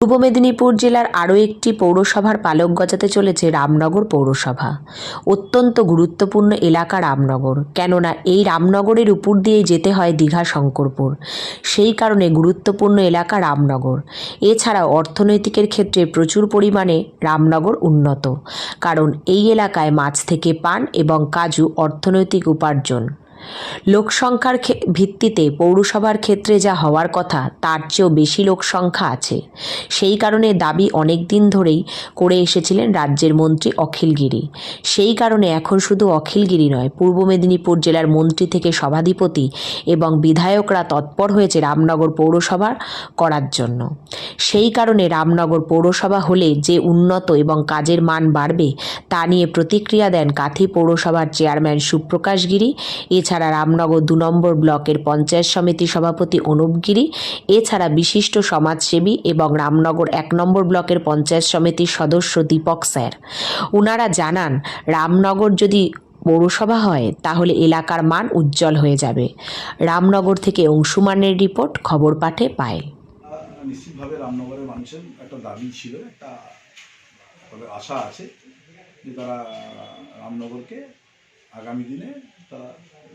পূর্ব মেদিনীপুর জেলার আরও একটি পৌরসভার পালক গজাতে চলেছে রামনগর পৌরসভা। অত্যন্ত গুরুত্বপূর্ণ এলাকা রামনগর। কেননা এই রামনগরের উপর দিয়েই যেতে হয় দীঘা শঙ্করপুর। সেই কারণে গুরুত্বপূর্ণ এলাকা রামনগর। এছাড়াও অর্থনৈতিকের ক্ষেত্রে প্রচুর পরিমাণে রামনগর উন্নত। কারণ এই এলাকায় মাছ থেকে পান এবং কাজু অর্থনৈতিক উপার্জন। লোকসংখ্যার ভিত্তিতে পৌরসভার ক্ষেত্রে যা হওয়ার কথা, তার চেয়েও বেশি লোকসংখ্যা আছে। সেই কারণে দাবি অনেক দিন ধরেই করে এসেছিলেন রাজ্যের মন্ত্রী অখিলগিরি সেই কারণে এখন শুধু অখিলগিরি নয়, পূর্ব মেদিনীপুর জেলার মন্ত্রী থেকে সভাধিপতি এবং বিধায়করা তৎপর হয়েছে রামনগর পৌরসভা করার জন্য। সেই কারণে রামনগর পৌরসভা হলে যে উন্নত এবং কাজের মান বাড়বে, তা নিয়ে প্রতিক্রিয়া দেন কাথি পৌরসভার চেয়ারম্যান সুপ্রকাশ গিরি। এছাড়া রামনগর দু নম্বর ব্লকের পঞ্চায়েত সমিতি সভাপতি অনুপ গিরি, এছাড়া বিশিষ্ট সমাজসেবী এবং রামনগর এক নম্বর ব্লকের পঞ্চায়েত সমিতির সদস্য দীপক স্যার। ওনারা জানান, রামনগর যদি পৌরসভা হয়, তাহলে এলাকার মান উজ্জ্বল হয়ে যাবে। রামনগর থেকে অংশুমানের রিপোর্ট, খবর পাঠে পায় নিশ্চিতভাবে রামনগরের মানুষের একটা দাবি ছিল, একটা আশা আছে যে তারা রামনগরকে আগামী দিনে তারা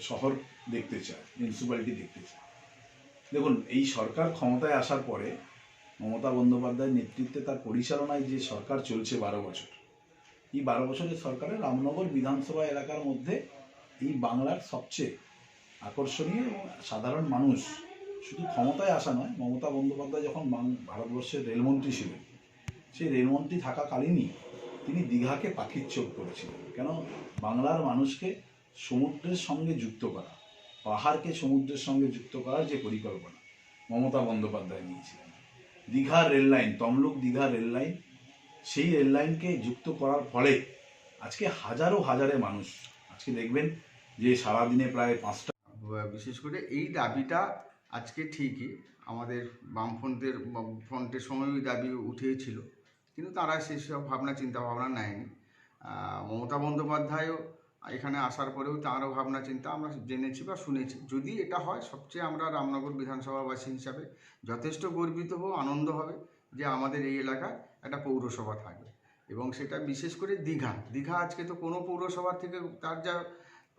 শহর দেখতে চায় মিউনিসিপ্যালিটি দেখতে চায়। দেখুন, এই সরকার ক্ষমতায় আসার পরে মমতা বন্দ্যোপাধ্যায়ের নেতৃত্বে তার পরিচালনায় যে সরকার চলছে বারো বছর, এই বারো বছরের সরকারে রামনগর বিধানসভা এলাকার মধ্যে এই বাংলার সবচেয়ে আকর্ষণীয় এবং সাধারণ মানুষ, শুধু ক্ষমতায় আসা নয়, মমতা বন্দ্যোপাধ্যায় যখন ভারতবর্ষের রেলমন্ত্রী ছিলেন, সেই রেলমন্ত্রী থাকাকালীনই তিনি দীঘাকে পাখির চোখ করেছিলেন কেন? বাংলার মানুষকে সমুদ্রের সঙ্গে যুক্ত করা, পাহাড়কে সমুদ্রের সঙ্গে যুক্ত করার যে পরিকল্পনা মমতা বন্দ্যোপাধ্যায় নিয়েছিলেন। Digha rail line, Tamluk Digha rail line, সেই রেল লাইনকে যুক্ত করার ফলে আজকে হাজারো হাজারে মানুষ, আজকে দেখবেন যে সারাদিনে প্রায় পাঁচটা বিশেষ করে এই দাবিটা আজকে ঠিকই আমাদের বামফ্রন্টের ফ্রন্টের সময় ওই দাবি উঠেছিল। কিন্তু তারা সেসব ভাবনা চিন্তা ভাবনা নেয়নি মমতা বন্দ্যোপাধ্যায়ও এখানে আসার পরেও তাঁরও ভাবনা, চিন্তা আমরা জেনেছি বা শুনেছি। যদি এটা হয়, সবচেয়ে আমরা রামনগর বিধানসভাবাসী হিসাবে যথেষ্ট গর্বিত হব, আনন্দ হবে যে আমাদের এই এলাকায় একটা পৌরসভা থাকবে। এবং সেটা বিশেষ করে দীঘা। দীঘা আজকে তো কোনো পৌরসভার থেকে তার যা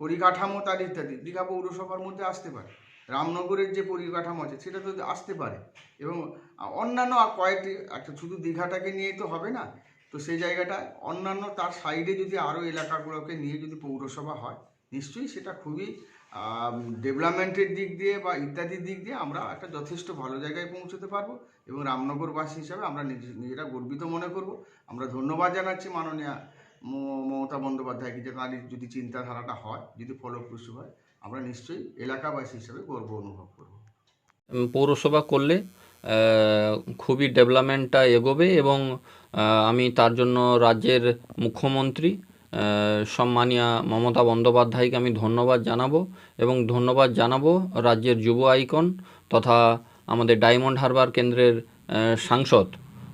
পরিকাঠামো, তার ইত্যাদি, দীঘা পৌরসভার মধ্যে আসতে পারে। রামনগরের যে পরিকাঠামো আছে, সেটা তো আসতে পারে। এবং অন্যান্য আর কয়েকটি, একটা শুধু দীঘাটাকে নিয়ে তো হবে না? তো সেই জায়গাটা, অন্যান্য তার সাইডে যদি আরও এলাকাগুলোকে নিয়ে যদি পৌরসভা হয়, নিশ্চয়ই সেটা খুবই ডেভেলপমেন্টের দিক দিয়ে বা ইত্যাদির দিক দিয়ে আমরা একটা যথেষ্ট ভালো জায়গায় পৌঁছতে পারব এবং রামনগরবাসী হিসাবে আমরা নিজে- নিজেরা গর্বিত মনে করব। আমরা ধন্যবাদ জানাচ্ছি মাননীয়া মমতা বন্দ্যোপাধ্যায়কে যে তার যদি চিন্তাধারাটা হয়, যদি ফলপ্রসূ হয়, আমরা নিশ্চয়ই এলাকাবাসী হিসাবে গর্ব অনুভব করব। পৌরসভা করলে খুবই ডেভেলপমেন্টটা এগোবে এবং আমি তার জন্য রাজ্যের মুখ্যমন্ত্রী সম্মানীয় মমতা বন্দ্যোপাধ্যায়কে আমি ধন্যবাদ জানাব এবং ধন্যবাদ জানাব রাজ্যের যুব আইকন তথা আমাদের ডায়মন্ড হারবার কেন্দ্রের সাংসদ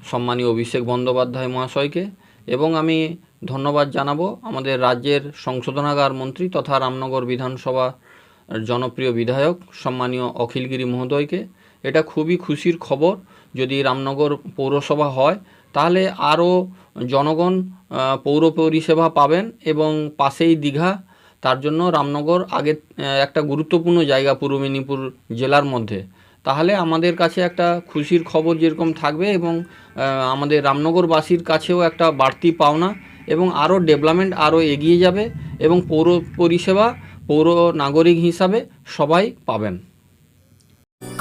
সম্মানীয় অভিষেক বন্দ্যোপাধ্যায় মহাশয়কে এবং আমি ধন্যবাদ জানাব আমাদের রাজ্যের সংশোধনাগার মন্ত্রী তথা রামনগর বিধানসভা জনপ্রিয় বিধায়ক সম্মানীয় অখিলগিরি মহোদয়কে এটা খুবই খুশির খবর। যদি রামনগর পৌরসভা হয়, তাহলে আরও জনগণ পৌর পরিষেবা পাবেন এবং পাশেই দীঘা। তার জন্য রামনগর আগে একটা গুরুত্বপূর্ণ জায়গা পূর্ব মেদিনীপুর জেলার মধ্যে। তাহলে আমাদের কাছে একটা খুশির খবর যেরকম থাকবে এবং আমাদের রামনগরবাসীর কাছেও একটা বাড়তি পাওনা এবং আরও ডেভেলপমেন্ট আরও এগিয়ে যাবে এবং পৌর পরিষেবা, পৌর নাগরিক হিসাবে সবাই পাবেন।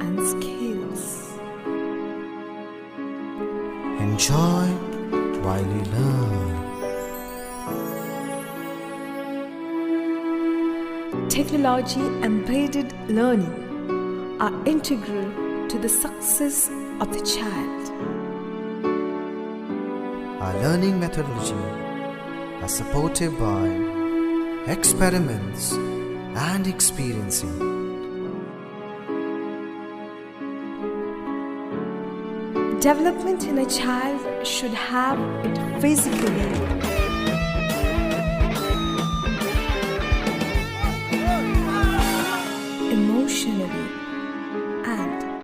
and skills. Enjoy while you learn. Technology embedded learning are integral to the success of the child. our learning methodology are supported by experiments and experiencing. Development in a child should have it physically,